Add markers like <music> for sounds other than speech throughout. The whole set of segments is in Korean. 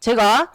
제가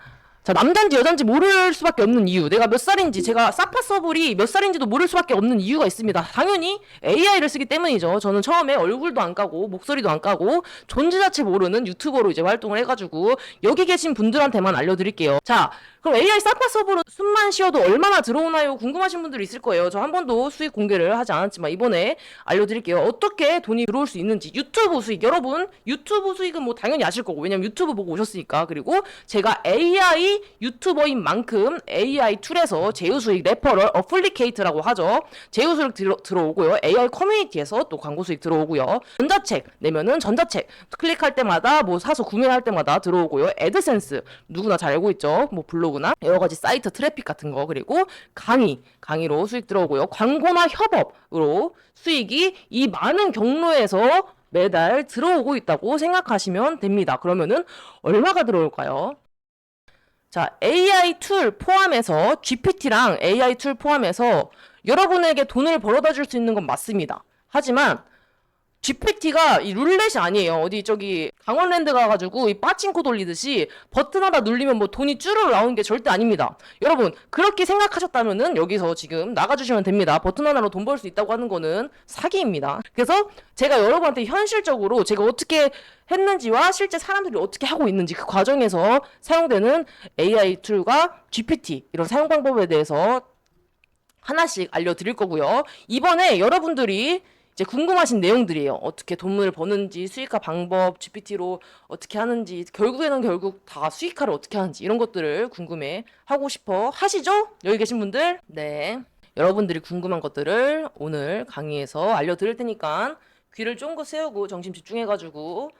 자 남잔지 여잔지 모를 수밖에 없는 이유 내가 몇 살인지 제가 사파 서블이 몇 살인지도 모를 수밖에 없는 이유가 있습니다 당연히 AI를 쓰기 때문이죠 저는 처음에 얼굴도 안 까고 목소리도 안 까고 존재 자체 모르는 유튜버로 이제 활동을 해가지고 여기 계신 분들한테만 알려드릴게요 자 그럼 AI 사파 서버로 숨만 쉬어도 얼마나 들어오나요? 궁금하신 분들이 있을 거예요. 저 한 번도 수익 공개를 하지 않았지만 이번에 알려드릴게요. 어떻게 돈이 들어올 수 있는지 유튜브 수익 여러분 유튜브 수익은 뭐 당연히 아실 거고 왜냐면 유튜브 보고 오셨으니까 그리고 제가 AI 유튜버인 만큼 AI 툴에서 제휴 수익 레퍼럴 어플리케이트라고 하죠. 제휴 수익 들어, 들어오고요. AI 커뮤니티에서 또 광고 수익 들어오고요. 전자책 내면은 전자책 클릭할 때마다 뭐 사서 구매할 때마다 들어오고요. 애드센스 누구나 잘 알고 있죠. 뭐 블로그나 여러 가지 사이트 트래픽 같은 거 그리고 강의 강의로 수익 들어오고요. 광고나 협업으로 수익이 이 많은 경로에서 매달 들어오고 있다고 생각하시면 됩니다. 그러면은 얼마가 들어올까요? 자, AI 툴 포함해서 GPT랑 AI 툴 포함해서 여러분에게 돈을 벌어다 줄 수 있는 건 맞습니다. 하지만 GPT가 이 룰렛이 아니에요. 어디 저기 강원랜드 가가지고 이 빠칭코 돌리듯이 버튼 하나 누르면 뭐 돈이 쭈르르 나오는 게 절대 아닙니다. 여러분 그렇게 생각하셨다면은 여기서 지금 나가주시면 됩니다. 버튼 하나로 돈 벌 수 있다고 하는 거는 사기입니다. 그래서 제가 여러분한테 현실적으로 제가 어떻게 했는지와 실제 사람들이 어떻게 하고 있는지 그 과정에서 사용되는 AI 툴과 GPT 이런 사용 방법에 대해서 하나씩 알려드릴 거고요. 이번에 여러분들이 이제 궁금하신 내용들이에요. 어떻게 돈을 버는지, 수익화 방법, GPT로 어떻게 하는지, 결국에는 결국 다 수익화를 어떻게 하는지 이런 것들을 궁금해 하고 싶어 하시죠? 여기 계신 분들? 네. 여러분들이 궁금한 것들을 오늘 강의에서 알려드릴 테니까 귀를 쫑긋 세우고 정신 집중해가지고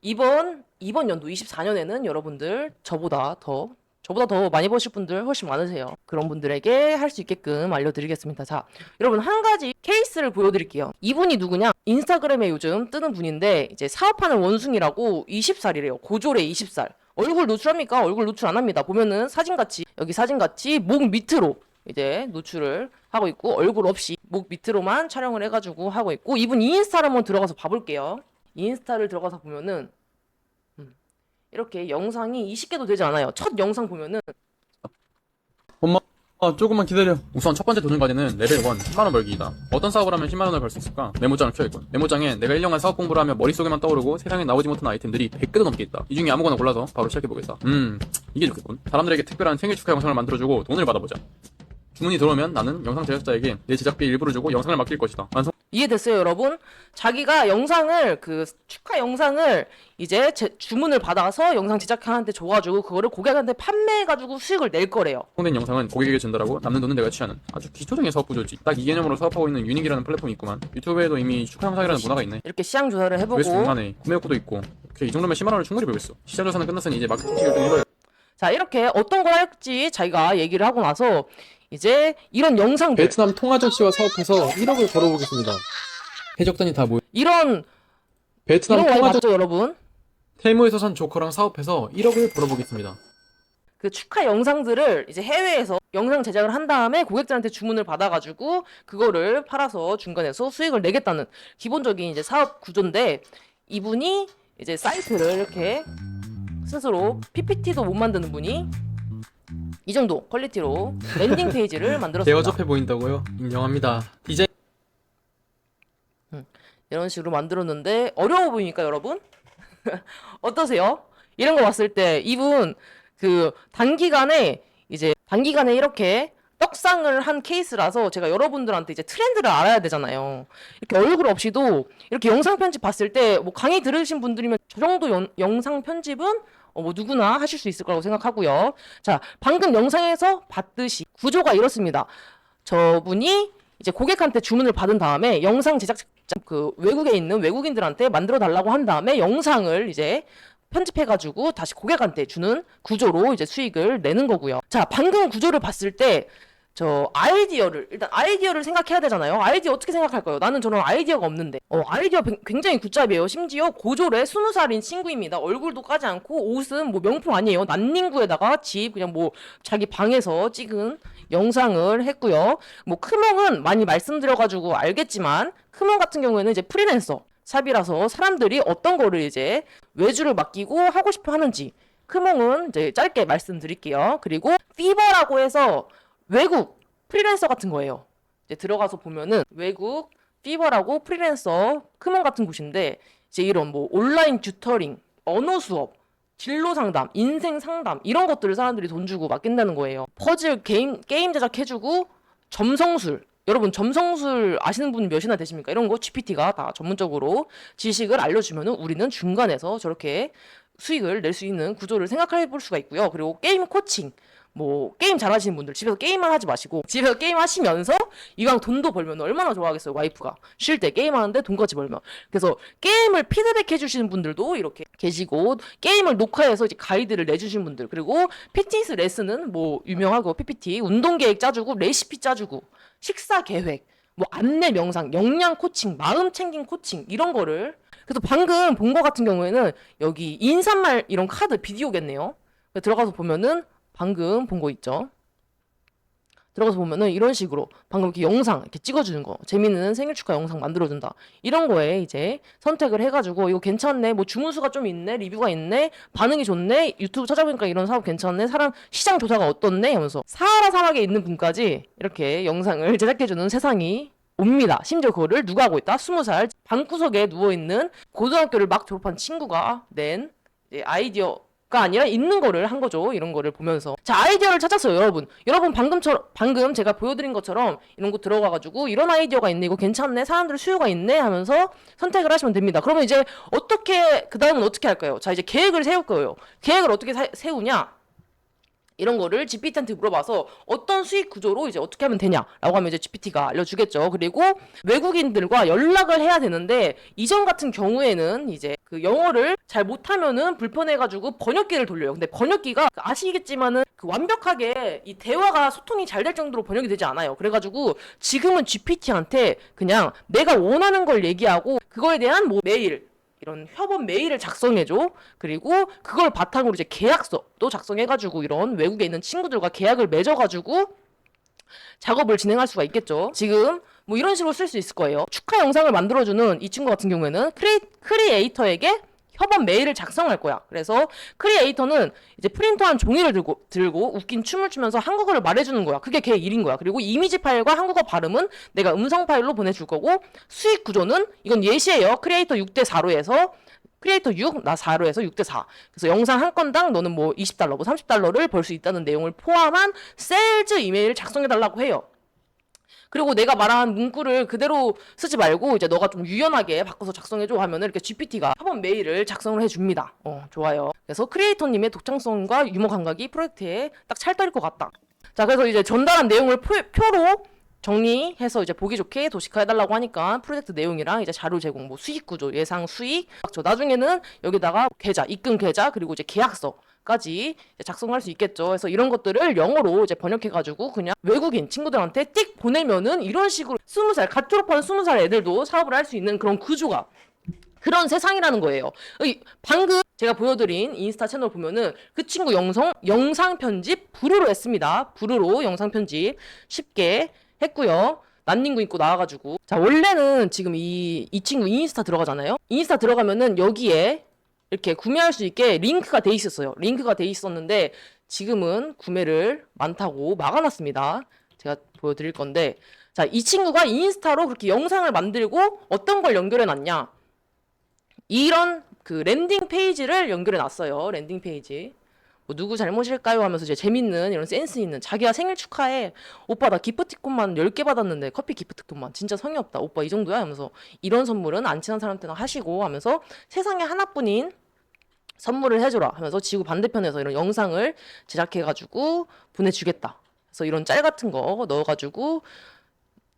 이번 이번 연도 24년에는 여러분들 저보다 더 저보다 더 많이 버실 분들 훨씬 많으세요. 그런 분들에게 할 수 있게끔 알려드리겠습니다. 자, 여러분 한 가지 케이스를 보여드릴게요. 이분이 누구냐? 인스타그램에 요즘 뜨는 분인데 이제 사업하는 원숭이라고 20살이래요. 고졸에 20살. 얼굴 노출합니까? 얼굴 노출 안 합니다. 보면은 사진같이 여기 사진같이 목 밑으로 이제 노출을 하고 있고 얼굴 없이 목 밑으로만 촬영을 해가지고 하고 있고 이분 인스타를 한번 들어가서 봐볼게요. 인스타를 들어가서 보면은 이렇게 영상이 20개도 되지 않아요. 첫 영상 보면은 엄마, 아, 조금만 기다려. 우선 첫 번째 도전 과제는 레벨 1, 10만원 벌기이다. 어떤 사업을 하면 10만원을 벌 수 있을까? 메모장을 켜있군. 메모장에 내가 1년간 사업 공부를 하며 머릿속에만 떠오르고 세상에 나오지 못한 아이템들이 100개도 넘게 있다. 이 중에 아무거나 골라서 바로 시작해보겠다. 음, 이게 좋겠군. 사람들에게 특별한 생일 축하 영상을 만들어주고 돈을 받아보자. 주문이 들어오면 나는 영상 제작자에게 내 제작비 일부를 주고 영상을 맡길 것이다. 완성. 이해됐어요, 여러분? 자기가 영상을 그 축하 영상을 이제 제, 주문을 받아서 영상 제작하는데 줘가지고 그거를 고객한테 판매해가지고 수익을 낼 거래요. 성된 영상은 고객에게 전달하고 남는 돈은 내가 취하는 아주 기초적인 사업 구조지. 딱 이 개념으로 사업하고 있는 유닉이라는 플랫폼이 있구만. 유튜브에도 이미 축하 영상이라는 문화가 있네. 이렇게 시장 조사를 해보고 조회수 백만에 구매 욕구도 있고. 이 정도면 10만 원을 충분히 벌겠어. 시장 조사는 끝났으니 이제 마케팅 결정 해봐야 자 이렇게 어떤 걸 할지 자기가 얘기를 하고 나서 이제 이런 영상들 베트남 통아저씨와 사업해서 1억을 벌어보겠습니다. 해적단이 다 모여 이런 베트남 이런 거 통아저 맞죠, 여러분? 테무에서 산 조커랑 사업해서 1억을 벌어보겠습니다. 그 축하 영상들을 이제 해외에서 영상 제작을 한 다음에 고객들한테 주문을 받아가지고 그거를 팔아서 중간에서 수익을 내겠다는 기본적인 이제 사업 구조인데 이분이 이제 사이트를 이렇게 스스로 PPT도 못 만드는 분이 이 정도 퀄리티로 랜딩 페이지를 만들었습니다. 대어접해 보인다고요? 인정합니다. 디자인 이런 식으로 만들었는데 어려워 보이니까 여러분 <laughs> 어떠세요? 이런 거 봤을 때 이분 그 단기간에 이제 단기간에 이렇게 떡상을 한 케이스라서 제가 여러분들한테 이제 트렌드를 알아야 되잖아요. 이렇게 얼굴 없이도 이렇게 영상 편집 봤을 때 뭐 강의 들으신 분들이면 저 정도 연- 영상 편집은 어, 뭐 누구나 하실 수 있을 거라고 생각하고요. 자, 방금 영상에서 봤듯이 구조가 이렇습니다. 저분이 이제 고객한테 주문을 받은 다음에 영상 제작 그 외국에 있는 외국인들한테 만들어 달라고 한 다음에 영상을 이제 편집해가지고 다시 고객한테 주는 구조로 이제 수익을 내는 거고요. 자, 방금 구조를 봤을 때 저 아이디어를 일단 아이디어를 생각해야 되잖아요. 아이디어 어떻게 생각할까요? 나는 저런 아이디어가 없는데. 어, 아이디어 뱅- 굉장히 굿잡이에요. 심지어 고졸의 스무 살인 친구입니다. 얼굴도 까지 않고 옷은 뭐 명품 아니에요. 난닝구에다가 집 그냥 뭐 자기 방에서 찍은 영상을 했고요. 뭐 크몽은 많이 말씀드려가지고 알겠지만 크몽 같은 경우에는 이제 프리랜서 샵이라서 사람들이 어떤 거를 이제 외주를 맡기고 하고 싶어 하는지 크몽은 이제 짧게 말씀드릴게요. 그리고 피버라고 해서 외국 프리랜서 같은 거예요. 이제 들어가서 보면은 외국 피버라고 프리랜서 크몽 같은 곳인데 이제 이런 뭐 온라인 튜터링, 언어 수업, 진로 상담, 인생 상담 이런 것들을 사람들이 돈 주고 맡긴다는 거예요. 퍼즐 게임 게임 제작해주고 점성술 여러분 점성술 아시는 분 몇이나 되십니까? 이런 거 GPT가 다 전문적으로 지식을 알려주면은 우리는 중간에서 저렇게 수익을 낼 수 있는 구조를 생각해 볼 수가 있고요. 그리고 게임 코칭 뭐 게임 잘하시는 분들 집에서 게임만 하지 마시고 집에서 게임 하시면서 이왕 돈도 벌면 얼마나 좋아하겠어요 와이프가. 쉴 때 게임하는데 돈까지 벌면. 그래서 게임을 피드백 해주시는 분들도 이렇게 계시고 게임을 녹화해서 이제 가이드를 내주신 분들 그리고 피트니스 레슨은 뭐 유명하고 PPT 운동 계획 짜주고 레시피 짜주고 식사 계획 뭐 안내 명상 영양 코칭 마음 챙김 코칭 이런 거를 그래서 방금 본 거 같은 경우에는 여기 인사말 이런 카드 비디오겠네요. 들어가서 보면은 방금 본 거 있죠 들어가서 보면은 이런 식으로 방금 이렇게 영상 이렇게 찍어주는 거 재밌는 생일 축하 영상 만들어준다 이런 거에 이제 선택을 해가지고 이거 괜찮네 뭐 주문수가 좀 있네 리뷰가 있네 반응이 좋네 유튜브 찾아보니까 이런 사업 괜찮네 사람 시장 조사가 어떻네 하면서 사하라 사막에 있는 분까지 이렇게 영상을 <laughs> 제작해주는 세상이 옵니다. 심지어 그거를 누가 하고 있다? 스무 살 방구석에 누워 있는 고등학교를 막 졸업한 친구가 낸 아이디어 가 아니라 있는 거를 한 거죠. 이런 거를 보면서 자 아이디어를 찾았어요, 여러분. 여러분 방금처럼 방금 제가 보여드린 것처럼 이런 거 들어가 가지고 이런 아이디어가 있네, 이거 괜찮네, 사람들 수요가 있네 하면서 선택을 하시면 됩니다. 그러면 이제 어떻게 그 다음은 어떻게 할까요? 자 이제 계획을 세울 거예요. 계획을 어떻게 사- 세우냐? 이런 거를 GPT한테 물어봐서 어떤 수익 구조로 이제 어떻게 하면 되냐라고 하면 이제 GPT가 알려주겠죠. 그리고 외국인들과 연락을 해야 되는데 이전 같은 경우에는 이제 그 영어를 잘 못하면은 불편해가지고 번역기를 돌려요. 근데 번역기가 아시겠지만은 그 완벽하게 이 대화가 소통이 잘 될 정도로 번역이 되지 않아요. 그래가지고 지금은 GPT한테 그냥 내가 원하는 걸 얘기하고 그거에 대한 뭐 메일 이런 협업 메일을 작성해줘. 그리고 그걸 바탕으로 이제 계약서도 작성해가지고 이런 외국에 있는 친구들과 계약을 맺어가지고 작업을 진행할 수가 있겠죠. 지금 뭐 이런 식으로 쓸 수 있을 거예요. 축하 영상을 만들어주는 이 친구 같은 경우에는 크리, 크리에이터에게 협업 메일을 작성할 거야. 그래서 크리에이터는 이제 프린터한 종이를 들고 들고 웃긴 춤을 추면서 한국어를 말해주는 거야. 그게 걔 일인 거야. 그리고 이미지 파일과 한국어 발음은 내가 음성 파일로 보내줄 거고 수익 구조는 이건 예시예요. 크리에이터 6대 4로 해서 크리에이터 6, 나 4로 해서 6대 4. 그래서 영상 한 건당 너는 뭐 20달러, 뭐 30달러를 벌 수 있다는 내용을 포함한 세일즈 이메일을 작성해 달라고 해요. 그리고 내가 말한 문구를 그대로 쓰지 말고 이제 너가 좀 유연하게 바꿔서 작성해줘 하면은 이렇게 GPT가 협업 메일을 작성을 해줍니다. 어, 좋아요. 그래서 크리에이터님의 독창성과 유머 감각이 프로젝트에 딱 찰떡일 것 같다. 자, 그래서 이제 전달한 내용을 표, 표로 정리해서 이제 보기 좋게 도식화해달라고 하니까 프로젝트 내용이랑 이제 자료 제공, 뭐 수익 구조, 예상 수익, 저 나중에는 여기다가 계좌, 입금 계좌, 그리고 이제 계약서 까지 작성할 수 있겠죠. 그래서 이런 것들을 영어로 이제 번역해가지고 그냥 외국인 친구들한테 띡 보내면은 이런 식으로 스무 살, 갓 졸업한 스무 살 애들도 사업을 할 수 있는 그런 구조가 그런 세상이라는 거예요. 이- 방금 제가 보여드린 인스타 채널 보면은 그 친구 영상 영상 편집 부르로 했습니다. 부르로 영상 편집 쉽게 했고요. 난닝구 입고 나와가지고 자 원래는 지금 이 이 친구 인스타 들어가잖아요. 인스타 들어가면은 여기에 이렇게 구매할 수 있게 링크가 돼 있었어요. 링크가 돼 있었는데 지금은 구매를 많다고 막아놨습니다. 제가 보여드릴 건데 자 이 친구가 인스타로 그렇게 영상을 만들고 어떤 걸 연결해 놨냐 이런 그 랜딩 페이지를 연결해 놨어요. 랜딩 페이지. 뭐 누구 잘못일까요? 하면서 이제 재밌는 이런 센스 있는 자기가 생일 축하해. 오빠 나 기프티콘만 10개 받았는데 커피 기프티콘만 진짜 성의 없다. 오빠 이 정도야? 하면서 이런 선물은 안 친한 사람한테나 하시고 하면서 세상에 하나뿐인 선물을 해줘라 하면서 지구 반대편에서 이런 영상을 제작해가지고 보내주겠다. 그래서 이런 짤 같은 거 넣어가지고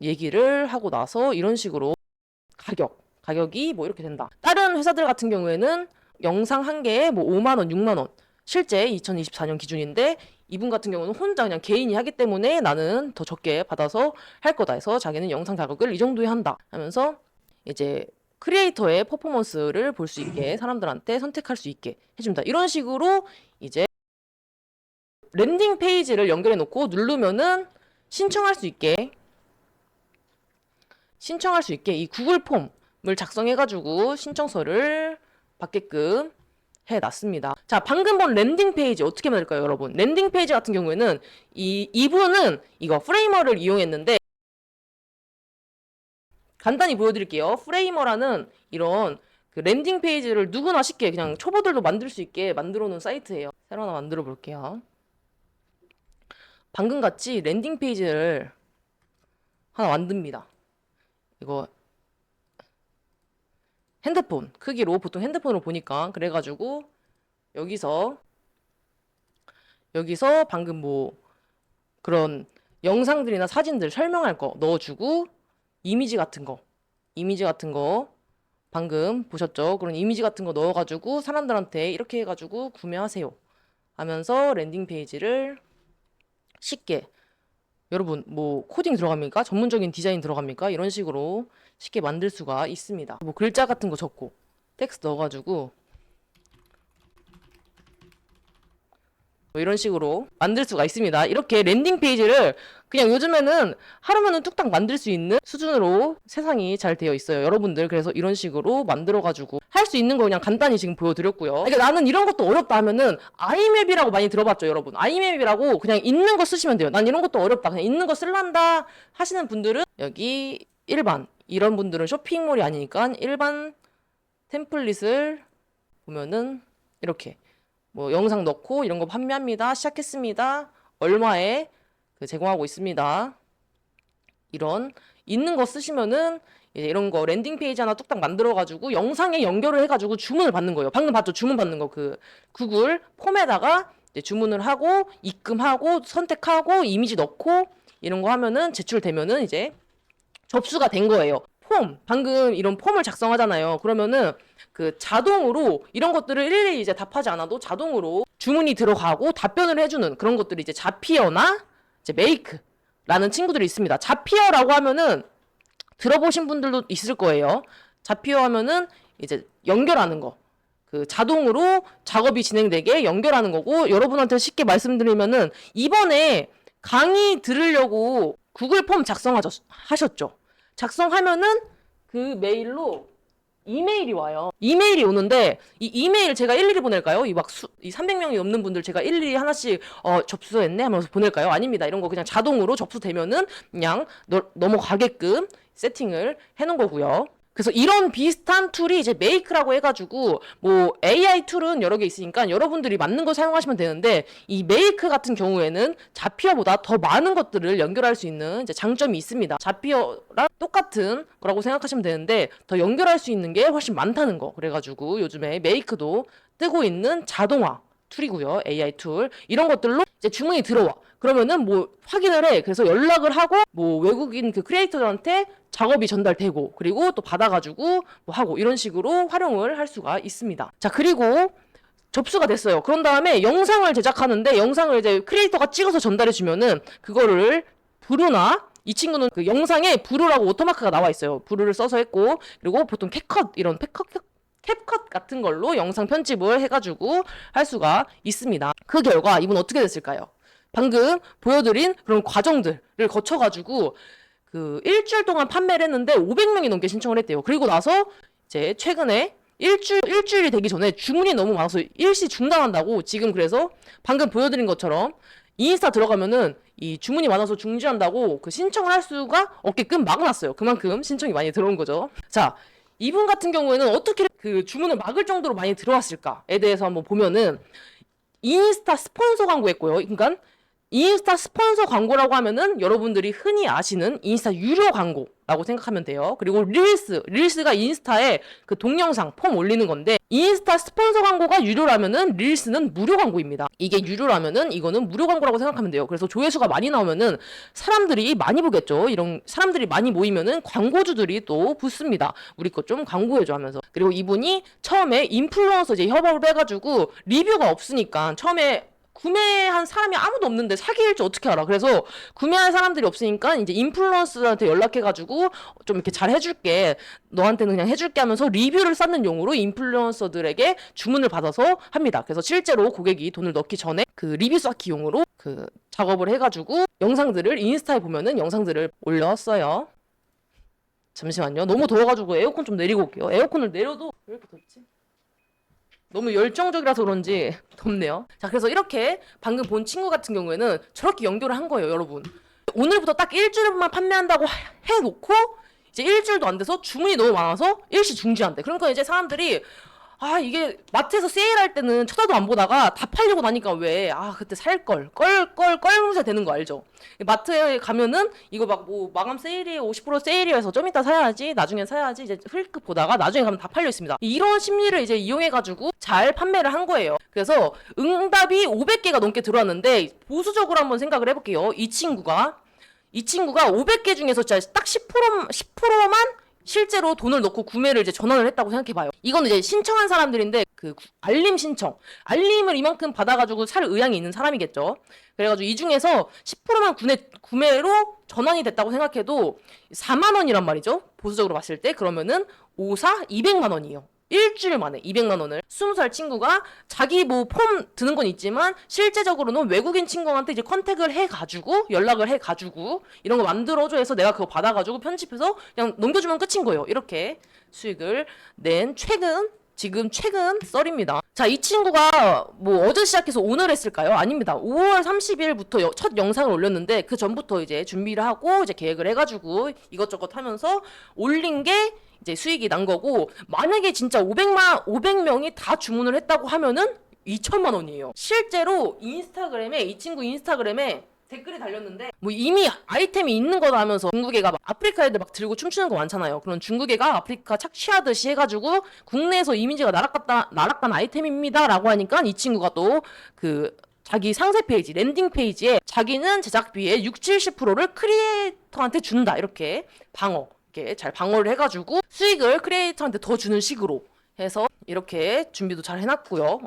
얘기를 하고 나서 이런 식으로 가격 가격이 뭐 이렇게 된다. 다른 회사들 같은 경우에는 영상 한 개에 뭐 5만 원, 6만 원. 실제 2024년 기준인데 이분 같은 경우는 혼자 그냥 개인이 하기 때문에 나는 더 적게 받아서 할 거다 해서 자기는 영상 가격을 이 정도에 한다 하면서 이제 크리에이터의 퍼포먼스를 볼 수 있게 사람들한테 선택할 수 있게 해준다. 이런 식으로 이제 랜딩 페이지를 연결해 놓고 누르면은 신청할 수 있게 신청할 수 있게 이 구글 폼을 작성해 가지고 신청서를 받게끔 해놨습니다. 자, 방금 본 랜딩 페이지 어떻게 만들까요, 여러분? 랜딩 페이지 같은 경우에는 이 이분은 이거 프레이머를 이용했는데 간단히 보여드릴게요. 프레이머라는 이런 그 랜딩 페이지를 누구나 쉽게 그냥 초보들도 만들 수 있게 만들어 놓은 사이트예요. 새로 하나 만들어 볼게요. 방금 같이 랜딩 페이지를 하나 만듭니다. 이거 핸드폰 크기로 보통 핸드폰으로 보니까 그래가지고 여기서 여기서 방금 뭐 그런 영상들이나 사진들 설명할 거 넣어주고 이미지 같은 거 이미지 같은 거 방금 보셨죠? 그런 이미지 같은 거 넣어가지고 사람들한테 이렇게 해가지고 구매하세요 하면서 랜딩 페이지를 쉽게 여러분 뭐 코딩 들어갑니까? 전문적인 디자인 들어갑니까? 이런 식으로 쉽게 만들 수가 있습니다. 뭐 글자 같은 거 적고 텍스트 넣어가지고 뭐 이런 식으로 만들 수가 있습니다. 이렇게 랜딩 페이지를 그냥 요즘에는 하루면은 뚝딱 만들 수 있는 수준으로 세상이 잘 되어 있어요. 여러분들 그래서 이런 식으로 만들어가지고 할 수 있는 거 그냥 간단히 지금 보여드렸고요. 그러니까 나는 이런 것도 어렵다 하면은 아이맵이라고 많이 들어봤죠, 여러분. 아이맵이라고 그냥 있는 거 쓰시면 돼요. 난 이런 것도 어렵다. 그냥 있는 거 쓸란다 하시는 분들은 여기 일반 이런 분들은 쇼핑몰이 아니니까 일반 템플릿을 보면은 이렇게 뭐 영상 넣고 이런 거 판매합니다. 시작했습니다. 얼마에 그 제공하고 있습니다. 이런 있는 거 쓰시면은 이제 이런 거 랜딩 페이지 하나 뚝딱 만들어 가지고 영상에 연결을 해 가지고 주문을 받는 거예요. 방금 봤죠? 주문 받는 거 그 구글 폼에다가 이제 주문을 하고 입금하고 선택하고 이미지 넣고 이런 거 하면은 제출되면은 이제 접수가 된 거예요. 폼 방금 이런 폼을 작성하잖아요. 그러면은 그 자동으로 이런 것들을 일일이 이제 답하지 않아도 자동으로 주문이 들어가고 답변을 해주는 그런 것들이 이제 자피어나 이제 메이크라는 친구들이 있습니다. 자피어라고 하면은 들어보신 분들도 있을 거예요. 자피어 하면은 이제 연결하는 거. 그 자동으로 작업이 진행되게 연결하는 거고 여러분한테 쉽게 말씀드리면은 이번에 강의 들으려고 구글 폼 작성하셨죠? 작성하면은 그 메일로 이메일이 와요. 이메일이 오는데 이 이메일 제가 일일이 보낼까요? 이 막 수, 이 300명이 넘는 분들 제가 일일이 하나씩 어 접수했네 하면서 보낼까요? 아닙니다. 이런 거 그냥 자동으로 접수되면은 그냥 너, 넘어가게끔 세팅을 해 놓은 거고요. 그래서 이런 비슷한 툴이 이제 메이크라고 해가지고 뭐 AI 툴은 여러 개 있으니까 여러분들이 맞는 거 사용하시면 되는데 이 메이크 같은 경우에는 자피어보다 더 많은 것들을 연결할 수 있는 이제 장점이 있습니다. 자피어랑 똑같은 거라고 생각하시면 되는데 더 연결할 수 있는 게 훨씬 많다는 거. 그래가지고 요즘에 메이크도 뜨고 있는 자동화 툴이고요. AI 툴. 이런 것들로 이제 주문이 들어와. 그러면은 뭐 확인을 해. 그래서 연락을 하고 뭐 외국인 그 크리에이터들한테 작업이 전달되고 그리고 또 받아가지고 뭐 하고 이런 식으로 활용을 할 수가 있습니다. 자 그리고 접수가 됐어요. 그런 다음에 영상을 제작하는데 영상을 이제 크리에이터가 찍어서 전달해 주면은 그거를 부르나 이 친구는 그 영상에 부르라고 오토마크가 나와 있어요. 부르를 써서 했고 그리고 보통 캡컷 이런 캡컷 캡컷 같은 걸로 영상 편집을 해가지고 할 수가 있습니다. 그 결과 이분 어떻게 됐을까요? 방금 보여드린 그런 과정들을 거쳐가지고 그 일주일 동안 판매를 했는데 500명이 넘게 신청을 했대요. 그리고 나서 이제 최근에 일주일 일주일이 되기 전에 주문이 너무 많아서 일시 중단한다고 지금 그래서 방금 보여드린 것처럼 인스타 들어가면은 이 주문이 많아서 중지한다고 그 신청을 할 수가 없게끔 막아놨어요. 그만큼 신청이 많이 들어온 거죠. 자, 이분 같은 경우에는 어떻게 그 주문을 막을 정도로 많이 들어왔을까에 대해서 한번 보면은 인스타 스폰서 광고했고요. 그러니까 인스타 스폰서 광고라고 하면은 여러분들이 흔히 아시는 인스타 유료 광고라고 생각하면 돼요. 그리고 릴스, 릴스가 인스타에 그 동영상 폼 올리는 건데 인스타 스폰서 광고가 유료라면은 릴스는 무료 광고입니다. 이게 유료라면은 이거는 무료 광고라고 생각하면 돼요. 그래서 조회수가 많이 나오면은 사람들이 많이 보겠죠. 이런 사람들이 많이 모이면은 광고주들이 또 붙습니다. 우리 것 좀 광고해줘 하면서. 그리고 이분이 처음에 인플루언서 이제 협업을 해가지고 리뷰가 없으니까 처음에 구매한 사람이 아무도 없는데 사기일지 어떻게 알아? 그래서 구매한 사람들이 없으니까 이제 인플루언서한테 연락해가지고 좀 이렇게 잘 해줄게. 너한테는 그냥 해줄게 하면서 리뷰를 쌓는 용으로 인플루언서들에게 주문을 받아서 합니다. 그래서 실제로 고객이 돈을 넣기 전에 그 리뷰 쌓기 용으로 그 작업을 해가지고 영상들을 인스타에 보면은 영상들을 올렸어요. 잠시만요. 너무 더워가지고 에어컨 좀 내리고 올게요. 에어컨을 내려도 왜 이렇게 덥지? 너무 열정적이라서 그런지 덥네요. 자, 그래서 이렇게 방금 본 친구 같은 경우에는 저렇게 연결을 한 거예요, 여러분. 오늘부터 딱 일주일만 판매한다고 하- 해놓고 이제 일주일도 안 돼서 주문이 너무 많아서 일시 중지한대. 그러니까 이제 사람들이 아 이게 마트에서 세일할 때는 쳐다도 안 보다가 다 팔리고 나니까 왜 아 그때 살걸 껄 껄 껄무새 되는 거 알죠? 마트에 가면은 이거 막 뭐 마감 세일이 50% 세일이어서 좀 이따 사야지 나중에 사야지 이제 흘끗 보다가 나중에 가면 다 팔려 있습니다. 이런 심리를 이제 이용해 가지고 잘 판매를 한 거예요. 그래서 응답이 500개가 넘게 들어왔는데 보수적으로 한번 생각을 해볼게요. 이 친구가 이 친구가 500개 중에서 진짜 딱 10% 10%만 실제로 돈을 넣고 구매를 이제 전환을 했다고 생각해 봐요. 이거는 이제 신청한 사람들인데 그 구- 알림 신청, 알림을 이만큼 받아가지고 살 의향이 있는 사람이겠죠. 그래가지고 이 중에서 10%만 구매 구매로 전환이 됐다고 생각해도 4만 원이란 말이죠. 보수적으로 봤을 때 그러면은 5사 200만 원이에요. 일주일 만에 200만 원을 20살 친구가 자기 뭐 폼 드는 건 있지만 실제적으로는 외국인 친구한테 이제 컨택을 해 가지고 연락을 해 가지고 이런 거 만들어줘 해서 내가 그거 받아 가지고 편집해서 그냥 넘겨주면 끝인 거예요. 이렇게 수익을 낸 최근 지금 최근 썰입니다. 자, 이 친구가 뭐 어제 시작해서 오늘 했을까요? 아닙니다. 5월 30일부터 첫 영상을 올렸는데 그 전부터 이제 준비를 하고 이제 계획을 해가지고 이것저것 하면서 올린 게 이제 수익이 난 거고 만약에 진짜 500만 500명이 다 주문을 했다고 하면은 2천만 원이에요. 실제로 인스타그램에 이 친구 인스타그램에 댓글이 달렸는데 뭐 이미 아이템이 있는 거다 하면서 중국 애가 막 아프리카 애들 막 들고 춤추는 거 많잖아요. 그런 중국 애가 아프리카 착취하듯이 해가지고 국내에서 이미지가 나락갔다 나락간 아이템입니다라고 하니까 이 친구가 또그 자기 상세 페이지 랜딩 페이지에 자기는 제작비의 6, 70%를 크리에이터한테 준다 이렇게 방어 이렇게 잘 방어를 해가지고 수익을 크리에이터한테 더 주는 식으로 해서 이렇게 준비도 잘 해놨고요.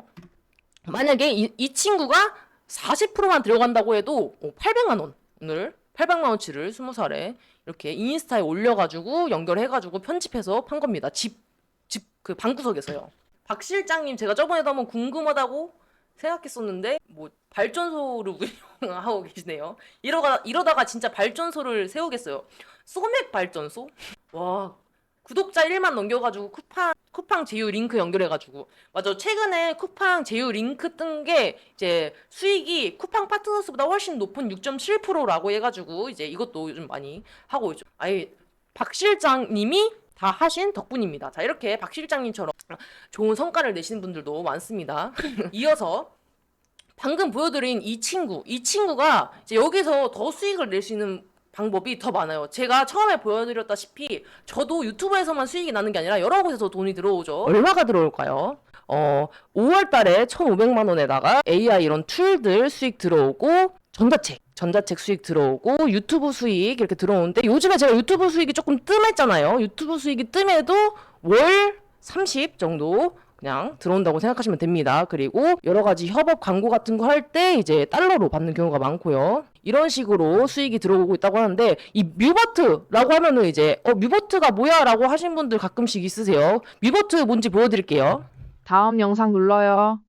만약에 이, 이 친구가 40%만 들어간다고 해도 800만 원을 800만 원치를 20살에 이렇게 인스타에 올려가지고 연결해가지고 편집해서 판 겁니다. 집 집 그 방구석에서요. 박 실장님 제가 저번에도 한번 궁금하다고 생각했었는데 뭐 발전소를 <laughs> 운영하고 계시네요. 이러다 이러다가 진짜 발전소를 세우겠어요. 소맥 발전소? 와 구독자 1만 넘겨가지고 쿠팡 쿠팡 제휴 링크 연결해가지고 맞아 최근에 쿠팡 제휴 링크 뜬 게 이제 수익이 쿠팡 파트너스보다 훨씬 높은 6.7%라고 해가지고 이제 이것도 요즘 많이 하고 있죠. 아예 박 실장님이 다 하신 덕분입니다. 자 이렇게 박 실장님처럼 좋은 성과를 내시는 분들도 많습니다. <laughs> 이어서 방금 보여드린 이 친구, 이 친구가 이제 여기서 더 수익을 있는 방법이 더 많아요. 제가 처음에 보여드렸다시피 저도 유튜브에서만 수익이 나는 게 아니라 여러 곳에서 돈이 들어오죠. 얼마가 들어올까요? 어, 5월 달에 1,500만 원에다가 AI 이런 툴들 수익 들어오고 전자책, 전자책 수익 들어오고 유튜브 수익 이렇게 들어오는데 요즘에 제가 유튜브 수익이 조금 뜸했잖아요. 유튜브 수익이 뜸해도 월 30 정도 그냥 들어온다고 생각하시면 됩니다. 그리고 여러 가지 협업 광고 같은 거 할 때 이제 달러로 받는 경우가 많고요. 이런 식으로 수익이 들어오고 있다고 하는데 이 뮤버트라고 하면은 이제 어 뮤버트가 뭐야라고 하신 분들 가끔씩 있으세요. 뮤버트 뭔지 보여드릴게요. 다음 영상 눌러요.